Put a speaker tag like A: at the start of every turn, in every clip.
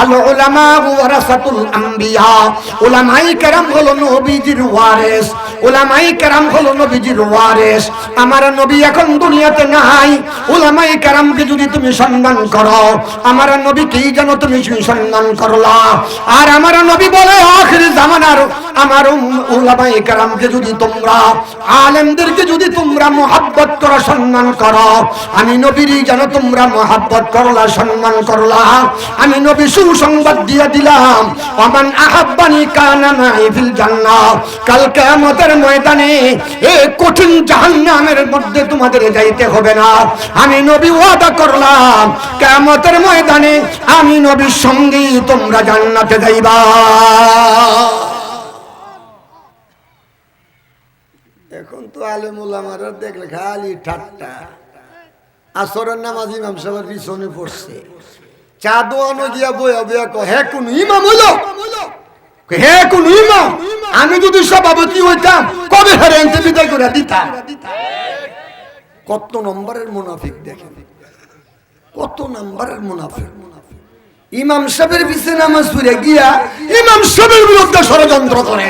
A: আল উলামা ওয়ারাসাতুল আম্বিয়া। উলামাই কেরাম হলো নবীজির ওয়ারেস। উলামাই কেরাম হলো নবীজির ওয়ারেস। আমার নবী এখন দুনিয়াতে নাই। উলামাই কেরামকে যদি তুমি সম্মান করো, আমার নবীকেই যেন তুমি সম্মান করলা? আর আমার নবী বলে, আখির জামানার আমার উলামাই কেরামকে যদি তোমরা, আলেমদেরকে যদি তোমরা মোহাব্বত করো, সম্মান করো, আমি নবীরই যেন তোমরা মোহাব্বত করলা, সম্মান করলা। আমি নবী সুসংবাদ দিয়ে দিলাম আমান আহাব্বানি কানা মাই ফিল জান্নাহ। কাল কিয়ামতের ময়দানে এই কঠিন জাহান্নামের মধ্যে তোমাদের যাইতে হবে না। আমি নবী ওয়াদা করলাম, কিয়ামতের ময়দানে আমি নবীর সঙ্গী তোমরা জান্নাতে যাইবা
B: এখন তো আলেমুল আমার দেখলে খালি ঠাট্টা। আসরের নামাজ ইমাম সাহেবের পিছনে পড়ছে। গিয়া কোন ইমাম
A: যদি কবে
B: কত সাহেবের পিছনে নামাজ গিয়া
A: ইমাম সাহেবের বিরুদ্ধে ষড়যন্ত্র করে।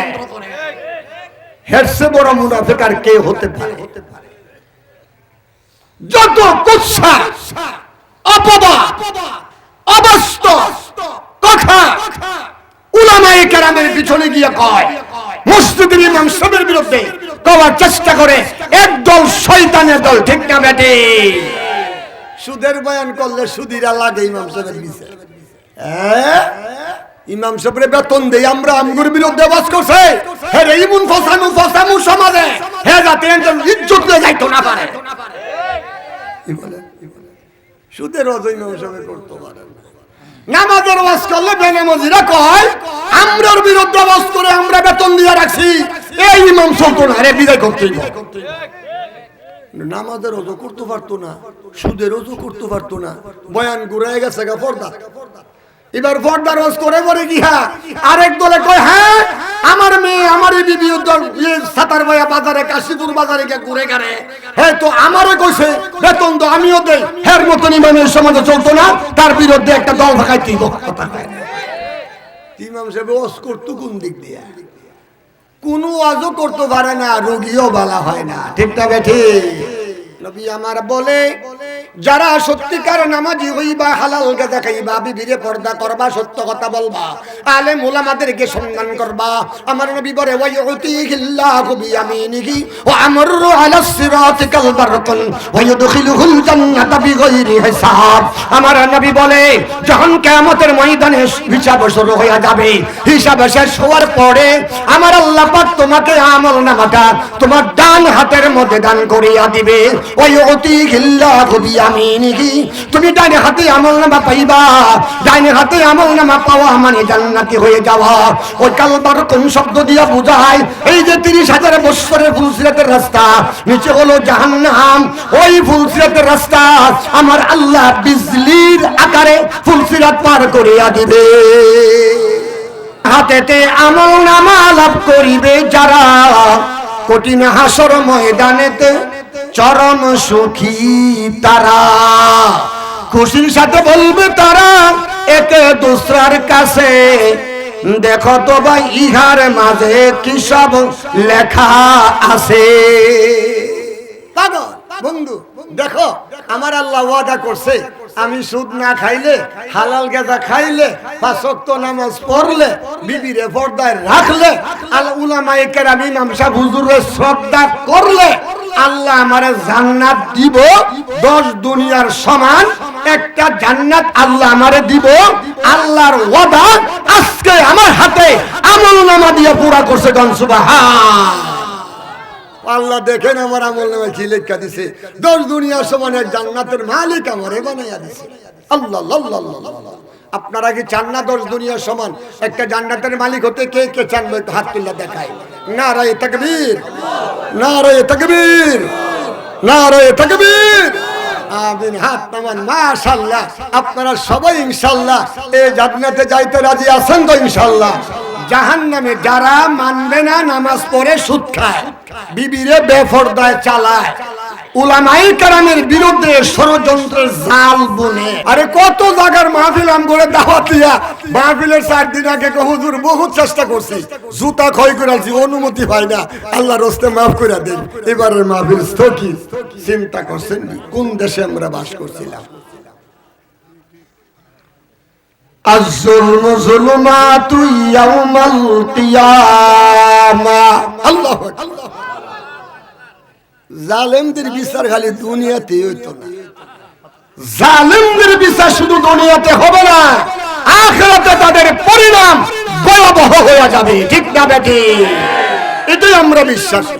A: হেরসে বড় মুনাফিক আর কে হতে পারে? যত কুৎসা, অপবাদ কথা কেরামের পিছনে গিয়ে কয় বিরুদ্ধে চেষ্টা করে, একদল শয়তানের দল, ঠিক না বেটে?
B: সুদের বয়ান করলে সুদিরা লাগে ইমাম সাহেবের পিছনে হ্যাঁ? ইমাম সাহেবের বেতন দেই, আমরা আমগুর বিরুদ্ধে বাস করছে।
A: হে রে ইমুন ফসামু ফসামু সমাজে হে যাতে একজন ইজ্জত দিয়ে যাইতো না পারে।
B: কি বলেন? সুদের অজ ইমাম সাহেব করতে পারেন না।
A: নামাজের ওয়াজ করলে বেনামাজিরা কয় আমরার বিরুদ্ধে ওয়াজ করে আমরা বেতন দিয়ে রাখছি। এই ইমাম চলতো না বিদায় করতেই
B: নামাজের অজু করতে পারতো না সুদের অজু করতে পারতো না। বয়ান ঘুরে গেছে গা পর্দা।
A: এবার পর্দার ওয়াজ করে পরে গিয়া আরেক দলে কয় হ্যাঁ আমার মেয়ে, আমার বিবি ইয়ে সাতার ভাইয়া বাজারে, কাশীপুর বাজারে গিয়ে ঘুরে গেলে হ্যাঁ তো আমারও কইছে বেতন তো আমিও দেই। হের মতন ইমামের সমাজে চলতো না, তার বিরুদ্ধে একটা দল কথা
B: ইমাম সাহেব ওয়াজ করতো কোন দিক দিয়ে? কোনো করতে পারে না, রোগীও বলা হয় না।
A: ঠিক বেঠি আমার বলে যারা সত্যিকার নামাজি হইবা হালাল গাজা খাইবা বিবিরে পর্দা করবা, সত্য কথা বলবা আলে মোলামাদেরকে সম্মান করবা। আমার নবী বলে ওয়া ওয়া হিসাব। আমার নবী বলে, যখন কিয়ামতের ময়দানে হিসাব শুরু হয়ে যাবে, হিসাব শেষ হওয়ার পরে আমার আল্লাহ পাক তোমাকে আমল নামাটা তোমার ডান হাতের মধ্যে দান করিয়া দিবে। ওই অতি আমি নিকি তুমি ডানে হাতে আমল নামা পাইবা। ডানে হাতে আমল নামা পাওয়া মানে জান্নাতি হয়ে যাওয়া। ওই কালবার কোন শব্দ দিয়া বুঝায়? এই যে তিরিশ হাজার বৎসরের ফুলসিরাতের রাস্তা, নিচে হলো জাহান্নাম। ওই ফুলসিরাতের রাস্তা আমার আল্লাহ বিজলির আকারে ফুলসিরাত পার করিয়া দিবে। হাতেতে আমল নামা লাভ করিবে যারা। কঠিন হাসর ময়দানেতে চরম সুখী তারা। খুশির সাথে বলবে তারা, একে দুসরার কাছে। দেখো তো ভাই, ইহার মাঝে কি সব লেখা আছে?
B: বন্ধু, দেখো, আমার আল্লাহ ওয়াদা করছে, আমি সুদ না খাইলে, হালাল গেজা খাইলে পাঁচ ওয়াক্ত নামাজ পড়লে, বিবিরে পর্দায় রাখলে,
A: আল উলামায়ে কেরাম ইমাম সাহেব হুজুরের শ্রদ্ধা করলে আল্লাহ আমারে জান্নাত দিব দশ দুনিয়ার সমান একটা জান্নাত আল্লাহ আমারে দিব আল্লাহর ওয়াদা আজকে আমার হাতে আমল নামা দিয়ে পুরা করছে গন সুবহান।
B: আল্লাহ দেখেন আমার আমল নামে কি লেখা দিছে। দশ দুনিয়ার সমান এক জান্নাতের মালিক আমারে বানাইয়া দিছে। আল্লাহ আল্লাহ, আল্লাহ, আল্লাহ। আপনারা কি চান না দশ দুনিয়ার সমান। একটা জান্নাতের মালিক হতে কে কে চান হাত তুল্লা দেখায় না রায় তকবীর। না রায় তকবীর। না রায় তকবীর। আমিন, হাত নামান। মাশাআল্লাহ। আপনারা সবাই ইনশাআল্লাহ এই জান্নাতে যাইতে রাজি আছেন তো ইনশাআল্লাহ?
A: জাহান যারা মানবে না, নামাজ পড়ে সুদ খায়। বিবিরে বেফরদায় চালায়। উলামাই কারামের বিরুদ্ধে ষড়যন্ত্রের জাল বুনে
B: আরে কত জায়গার মাহফিল আম করে দাওয়াত দিয়া মাহফিলের চার দিন আগে কো হুজুর বহুত চেষ্টা করছি জুতা ক্ষয় করে আলছি অনুমতি পাই না আল্লাহ রস্তে মাফ করে দেন এবারের মাহফিল স্থগিত চিন্তা করছেন নি? কোন দেশে আমরা বাস করছিলাম
A: الظلم ظلمات يوم القيامة
B: আল্লাহ জালেমদের বিচার খালি দুনিয়াতে হইতো না।
A: জালেমদের বিচার শুধু দুনিয়াতে হবে না আখেরাতে তাদের পরিণাম ভয়াবহ হয়ে যাবে। ঠিক না বেটি?
B: এটাই আমরা বিশ্বাস করি।